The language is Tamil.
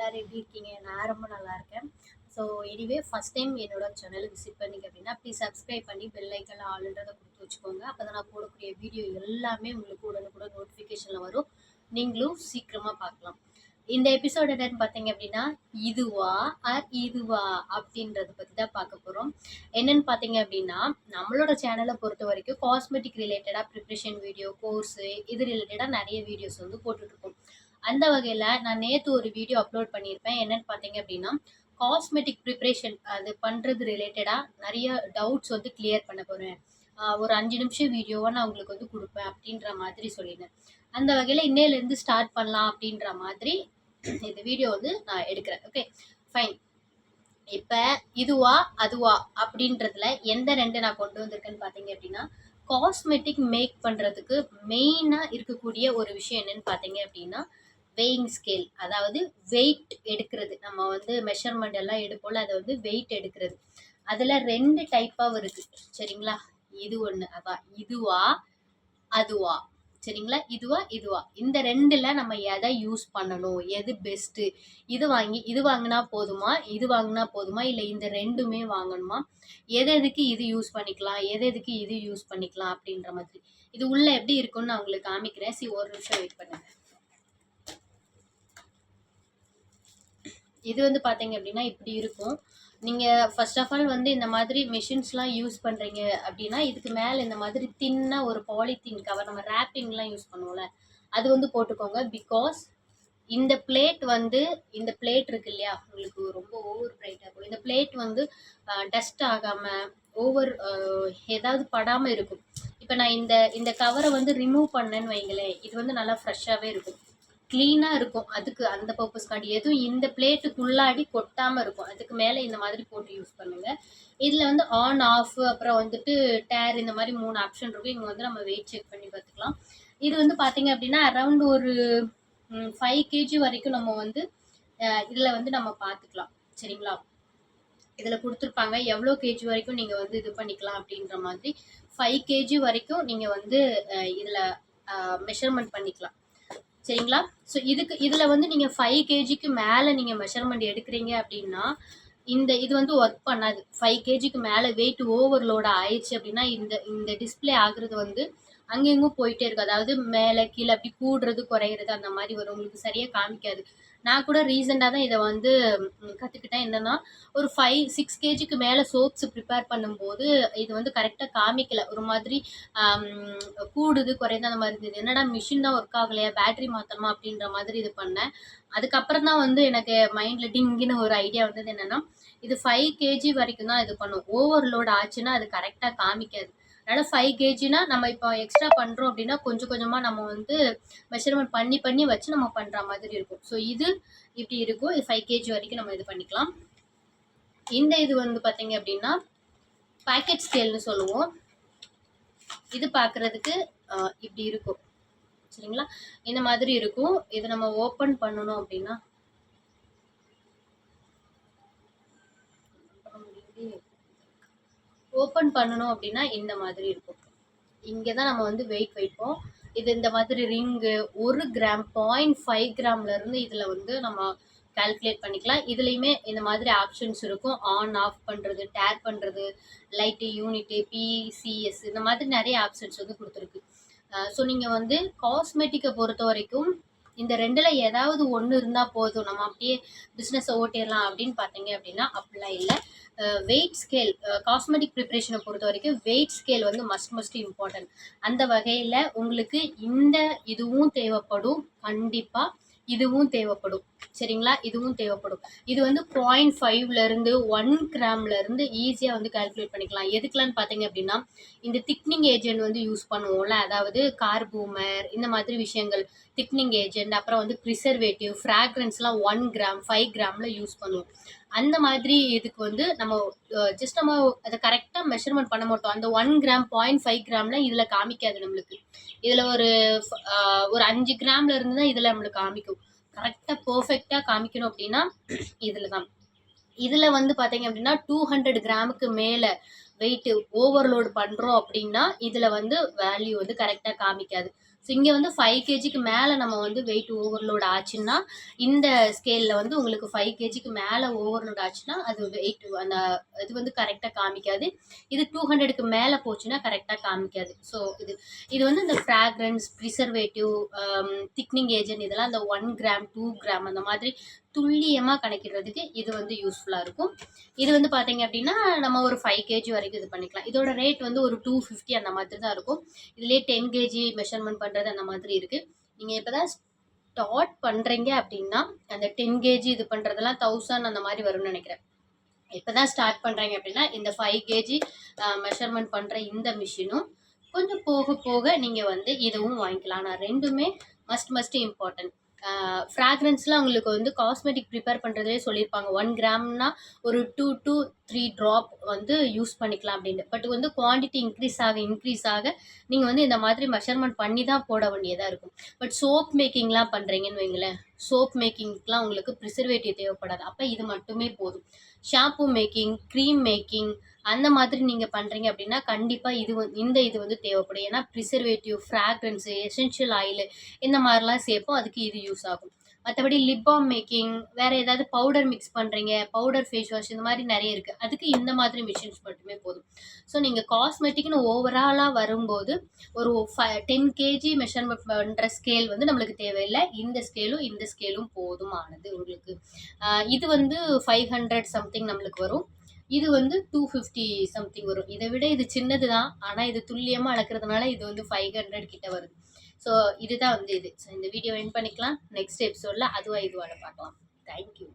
எல்லோரும் எப்படி இருக்கீங்க? நான் ரொம்ப நல்லா இருக்கேன். ஸோ எனிவே ஃபஸ்ட் டைம் என்னோட சேனலுக்கு விசிட் பண்ணிங்க அப்படின்னா ப்ளீஸ் சப்ஸ்கிரைப் பண்ணி பெல் ஐக்கன் ஆளுன்றதை கொடுத்து வச்சுக்கோங்க. அப்போ தான் நான் போடக்கூடிய வீடியோ எல்லாமே உங்களுக்கு உடனுக்குடன் நோட்டிஃபிகேஷனில் வரும். நீங்களும் சீக்கிரமாக பார்க்கலாம். இந்த எபிசோட் என்னன்னு பார்த்தீங்க அப்படின்னா இதுவா? ஆர் இதுவா? அப்படின்றத பற்றி தான் பார்க்க போகிறோம் என்னன்னு பார்த்தீங்க அப்படின்னா நம்மளோட சேனலை பொறுத்த வரைக்கும் காஸ்மெட்டிக் ரிலேட்டடாக ப்ரிப்ரேஷன் வீடியோ கோர்ஸு இது ரிலேட்டடாக நிறைய வீடியோஸ் வந்து போட்டுட்ருக்கோம் அந்த வகையில் நான் நேற்று ஒரு வீடியோ அப்லோட் பண்ணியிருப்பேன். என்னன்னு பார்த்தீங்க அப்படின்னா காஸ்மெட்டிக் ப்ரிப்ரேஷன் அது பண்ணுறது ரிலேட்டடாக நிறைய டவுட்ஸ் வந்து கிளியர் பண்ண போகிறேன் ஒரு அஞ்சு நிமிஷம் வீடியோவை நான் உங்களுக்கு வந்து கொடுப்பேன் அப்படின்ற மாதிரி சொல்லியிருந்தேன். அந்த வகையில் இன்னையிலேருந்து ஸ்டார்ட் பண்ணலாம் அப்படின்ற மாதிரி இந்த வீடியோ வந்து நான் எடுக்கிறேன். ஓகே ஃபைன் இப்போ இதுவா அதுவா அப்படின்றதுல எந்த ரெண்டு நான் கொண்டு வந்திருக்கேன்னு பார்த்தீங்க அப்படின்னா காஸ்மெட்டிக் மேக் பண்ணுறதுக்கு மெயினாக இருக்கக்கூடிய ஒரு விஷயம் என்னன்னு பார்த்தீங்க அப்படின்னா வெயிங் ஸ்கேல் அதாவது வெயிட் எடுக்கிறது. நம்ம வந்து மெஷர்மெண்ட் எல்லாம் எடுப்போம்ல அதை வந்து வெயிட் எடுக்கிறது. அதில் ரெண்டு டைப்பாக இருக்குது சரிங்களா? இது ஒன்று அதான் இதுவா அதுவா. சரிங்களா? இதுவா இதுவா. இந்த ரெண்டில் நம்ம எதை யூஸ் பண்ணணும்? எது பெஸ்ட்டு இது வாங்கி இது வாங்கினா போதுமா? இது வாங்கினா போதுமா? இல்லை இந்த ரெண்டுமே வாங்கணுமா? எது எதுக்கு இது யூஸ் பண்ணிக்கலாம்? எது எதுக்கு இது யூஸ் பண்ணிக்கலாம்? அப்படின்ற மாதிரி. இது உள்ளே எப்படி இருக்குன்னு நான் உங்களுக்கு காமிக்கிறேன். சி ஒரு நிமிஷம் வெயிட் பண்ணுங்கள் இது வந்து பார்த்தீங்க அப்படின்னா இப்படி இருக்கும். நீங்கள் ஃபர்ஸ்ட் ஆஃப் ஆல் வந்து இந்த மாதிரி மிஷின்ஸ்லாம் யூஸ் பண்ணுறீங்க அப்படின்னா இதுக்கு மேலே இந்த மாதிரி தின்னாக ஒரு பாலித்தீன் கவர் நம்ம ரேப்பிங்லாம் யூஸ் பண்ணுவோம்ல அது வந்து போட்டுக்கோங்க. பிகாஸ் இந்த பிளேட் வந்து இந்த பிளேட் இருக்கு இல்லையா உங்களுக்கு ரொம்ப ஓவர் பிரைட்டாக இருக்கும். இந்த பிளேட் வந்து டஸ்ட் ஆகாமல் ஓவர் ஏதாவது படாமல் இருக்கும். இப்போ நான் இந்த இந்த கவரை வந்து ரிமூவ் பண்ணேன்னு வைங்களேன் இது வந்து நல்லா ஃப்ரெஷ்ஷாகவே இருக்கும். க்ளீனாக இருக்கும். அதுக்கு அந்த பர்பஸ்க்காண்டி எதுவும் இந்த பிளேட்டுக்குள்ளாடி கொட்டாமல் இருக்கும். அதுக்கு மேலே இந்த மாதிரி போட்டு யூஸ் பண்ணுங்கள் இதில் வந்து ஆன் ஆஃப் அப்புறம் வந்துட்டு டேர் இந்த மாதிரி மூணு ஆப்ஷன் இருக்கும். இங்கே வந்து நம்ம வெயிட் செக் பண்ணி பார்த்துக்கலாம். இது வந்து பார்த்தீங்க அப்படின்னா அரௌண்ட் ஒரு ஃபைவ் கேஜி வரைக்கும் நம்ம வந்து இதில் வந்து நம்ம பார்த்துக்கலாம். சரிங்களா? இதில் கொடுத்துருப்பாங்க எவ்வளோ கேஜி வரைக்கும் நீங்கள் வந்து இது பண்ணிக்கலாம் அப்படின்ற மாதிரி. ஃபைவ் கேஜி வரைக்கும் நீங்கள் வந்து இதில் மெஷர்மெண்ட் பண்ணிக்கலாம். சரிங்களா? ஸோ இதுக்கு இதில் வந்து நீங்கள் ஃபைவ் கேஜிக்கு மேலே நீங்கள் மெஷர்மெண்ட் எடுக்கிறீங்க அப்படின்னா இந்த இது வந்து ஒர்க் பண்ணாது. ஃபைவ் கேஜிக்கு மேலே வெயிட் ஓவர்லோட ஆயிடுச்சு அப்படின்னா இந்த இந்த டிஸ்பிளே ஆகுறது வந்து அங்கெங்கும் போயிட்டே இருக்கும். அதாவது மேலே கீழே அப்படி கூடுறது குறையிறது அந்த மாதிரி வரும். உங்களுக்கு சரியாக காமிக்காது. நான் கூட ரீசெண்டாக தான் இதை வந்து கற்றுக்கிட்டேன் என்னென்னா ஒரு ஃபைவ் சிக்ஸ் கேஜிக்கு மேலே சோப்ஸ் ப்ரிப்பேர் பண்ணும்போது இது வந்து கரெக்டாக காமிக்கல. ஒரு மாதிரி கூடுது குறையுது அந்த மாதிரி இருந்தது. என்னடா மிஷின் தான் ஒர்க் ஆகலையா? பேட்ரி மாற்றணுமா அப்படின்ற மாதிரி இது பண்ணேன். அதுக்கப்புறம் தான் வந்து எனக்கு மைண்டில் டிங்கின்னு ஒரு ஐடியா வந்தது என்னென்னா இது ஃபைவ் கேஜி வரைக்கும் தான் இது பண்ணும். ஓவர்லோட் ஆச்சுன்னா அது கரெக்டாக காமிக்காது. அதனால் ஃபைவ் கேஜினா நம்ம இப்போ எக்ஸ்ட்ரா பண்ணுறோம் அப்படின்னா கொஞ்சம் கொஞ்சமாக நம்ம வந்து மெஷர்மெண்ட் பண்ணி பண்ணி வச்சு நம்ம பண்ணுற மாதிரி இருக்கும். ஸோ இது இப்படி இருக்கும். இது ஃபைவ் கேஜி வரைக்கும் நம்ம இது பண்ணிக்கலாம். இந்த இது வந்து பார்த்தீங்க அப்படின்னா பேக்கெட் ஸ்கேல்னு சொல்லுவோம். இது பார்க்குறதுக்கு இப்படி இருக்கும். சரிங்களா? இந்த மாதிரி இருக்கும். இதை நம்ம ஓப்பன் பண்ணணும் அப்படின்னா ஓப்பன் பண்ணணும் அப்படின்னா இந்த மாதிரி இருக்கும். இங்கே தான் நம்ம வந்து வெயிட் வைப்போம். இது இந்த மாதிரி ரிங்கு ஒரு கிராம் பாயிண்ட் ஃபைவ் கிராம்லேருந்து இதில் வந்து நம்ம கால்குலேட் பண்ணிக்கலாம். இதுலேயுமே இந்த மாதிரி ஆப்ஷன்ஸ் இருக்கும். ஆன் ஆஃப் பண்ணுறது டேர் பண்ணுறது லைட்டு யூனிட்டு பிசிஎஸ் இந்த மாதிரி நிறைய ஆப்ஷன்ஸ் வந்து கொடுத்துருக்கு. ஸோ நீங்கள் வந்து காஸ்மெட்டிக்கை பொறுத்த வரைக்கும் இந்த ரெண்டில் ஏதாவது ஒன்று இருந்தால் போதும். நம்ம அப்படியே பிஸ்னஸை ஓட்டிடலாம் அப்படின்னு பார்த்தீங்க அப்படின்னா அப்படிலாம் இல்லை. வெயிட் ஸ்கேல் காஸ்மெட்டிக் ப்ரிப்ரேஷனை பொறுத்த வரைக்கும் வெயிட் ஸ்கேல் வந்து மஸ்ட் மஸ்ட் இம்பார்ட்டன்ட் அந்த வகையில் உங்களுக்கு இந்த இதுவும் தேவைப்படும். கண்டிப்பாக இதுவும் தேவைப்படும். சரிங்களா? இதுவும் தேவைப்படும். இது வந்து பாயிண்ட் ஃபைவ்லேருந்து ஒன் கிராம்லேருந்து ஈஸியாக வந்து கால்குலேட் பண்ணிக்கலாம். எதுக்கலான்னு பார்த்தீங்க அப்படின்னா இந்த திக்னிங் ஏஜென்ட் வந்து யூஸ் பண்ணுவோம்ல. அதாவது கார்பூமர் இந்த மாதிரி விஷயங்கள். திக்னிங் ஏஜென்ட் அப்புறம் வந்து ப்ரிசர்வேட்டிவ் ஃப்ராக்ரன்ஸ்லாம் ஒன் கிராம் ஃபைவ் கிராமில் யூஸ் பண்ணுவோம். அந்த மாதிரி இதுக்கு வந்து நம்ம ஜஸ்ட் நம்ம அதை கரெக்டாக மெஷர்மெண்ட் பண்ண மாட்டோம். அந்த ஒன் கிராம் பாயிண்ட் ஃபைவ் கிராம்ல இதில் காமிக்காது நம்மளுக்கு. இதில் ஒரு ஒரு அஞ்சு கிராமில் இருந்து தான் இதில் நம்மளுக்கு காமிக்கும். கரெக்டாக பர்ஃபெக்டாக காமிக்கணும் அப்படின்னா இதில் தான் இதில் வந்து பார்த்தீங்க அப்படின்னா டூ ஹண்ட்ரட் கிராமுக்கு மேலே வெயிட்டு ஓவர்லோடு பண்ணுறோம் அப்படின்னா இதில் வந்து வேல்யூ வந்து கரெக்டாக காமிக்காது. ஸோ இங்கே வந்து ஃபைவ் கேஜிக்கு மேலே நம்ம வந்து வெயிட் ஓவர்லோட் ஆச்சுன்னா இந்த ஸ்கேலில் வந்து உங்களுக்கு ஃபைவ் கேஜிக்கு மேலே ஓவர்லோட் ஆச்சுன்னா அது வெயிட் அந்த இது வந்து கரெக்டாக காமிக்காது. இது டூ ஹண்ட்ரடுக்கு மேலே போச்சுன்னா கரெக்டாக காமிக்காது. ஸோ இது இது வந்து இந்த ஃப்ராக்ரன்ஸ் ப்ரிசர்வேட்டிவ் திக்னிங் ஏஜென்ட் இதெல்லாம் இந்த ஒன் கிராம் டூ கிராம் அந்த மாதிரி துல்லியமாக கணக்கிடுறதுக்கு இது வந்து யூஸ்ஃபுல்லாக இருக்கும். இது வந்து பார்த்தீங்க அப்படின்னா நம்ம ஒரு ஃபைவ் கேஜி வரைக்கும் இது பண்ணிக்கலாம். இதோட ரேட் வந்து ஒரு டூ ஃபிஃப்டி அந்த மாதிரி தான் இருக்கும். இதுலேயே டென் கேஜி மெஷர்மெண்ட் பண்ணுறது அந்த மாதிரி இருக்குது நீங்கள் இப்போ தான் ஸ்டார்ட் பண்ணுறீங்க அப்படின்னா அந்த டென் கேஜி இது பண்ணுறதெல்லாம் தௌசண்ட் அந்த மாதிரி வரும்னு நினைக்கிறேன். இப்போ தான் ஸ்டார்ட் பண்ணுறீங்க அப்படின்னா இந்த ஃபைவ் கேஜி மெஷர்மெண்ட் பண்ணுற இந்த மிஷினும் கொஞ்சம் போக போக நீங்கள் வந்து இதுவும் வாங்கிக்கலாம். ஆனால் ரெண்டுமே மஸ்ட் மஸ்ட் இம்பார்ட்டன்ட் ஃப்ராக்ரன்ஸ்லாம் உங்களுக்கு வந்து காஸ்மெட்டிக் ப்ரிப்பேர் பண்ணுறதுலேயே சொல்லியிருப்பாங்க. ஒன் கிராம்னா ஒரு டூ டூ த்ரீ ட்ராப் வந்து யூஸ் பண்ணிக்கலாம் அப்படின்ட்டு. பட் வந்து குவான்டிட்டி இன்க்ரீஸ் ஆக இன்க்ரீஸ் ஆக நீங்கள் வந்து இந்த மாதிரி மெஷர்மெண்ட் பண்ணி தான் போட வேண்டியதாக இருக்கும். பட் சோப் மேக்கிங்லாம் பண்ணுறீங்கன்னு வைங்களேன். சோப் மேக்கிங்க்கெலாம் உங்களுக்கு ப்ரிசர்வேட்டிவ் தேவைப்படாது. அப்போ இது மட்டுமே போதும். ஷாம்பு மேக்கிங் க்ரீம் மேக்கிங் அந்த மாதிரி நீங்கள் பண்ணுறீங்க அப்படின்னா கண்டிப்பாக இது இந்த இது வந்து தேவைப்படும். ஏன்னா ப்ரிசர்வேட்டிவ் ஃப்ராக்ரன்ஸு எசென்ஷியல் ஆயிலு இந்த மாதிரிலாம் சேர்ப்போம். அதுக்கு இது யூஸ் ஆகும். மற்றபடி லிப் பாம் மேக்கிங் வேறு ஏதாவது பவுடர் மிக்ஸ் பண்ணுறீங்க பவுடர் ஃபேஸ் வாஷ் இந்த மாதிரி நிறைய இருக்குது அதுக்கு இந்த மாதிரி மிஷின்ஸ் மட்டுமே போதும். ஸோ நீங்கள் காஸ்மெட்டிக்னு ஓவராலாக வரும்போது ஒரு ஃபை டென் கேஜி மெஷர்மெண்ட் பண்ணுற ஸ்கேல் வந்து நம்மளுக்கு தேவையில்லை. இந்த ஸ்கேலும் இந்த ஸ்கேலும் போதுமானது உங்களுக்கு. இது வந்து ஃபைவ் ஹண்ட்ரட் சம்திங் நம்மளுக்கு வரும். இது வந்து டூ ஃபிஃப்டி சம்திங் வரும். இதை விட இது சின்னது தான் ஆனால் இது துல்லியமாக அளக்கிறதுனால இது வந்து ஃபைவ் ஹண்ட்ரட் கிட்ட வருது. ஸோ இதுதான் வந்து இது. ஸோ இந்த வீடியோ என் பண்ணிக்கலாம். நெக்ஸ்ட் எபிசோடில் அதுவாக இதுவாக பார்க்கலாம். தேங்க்யூ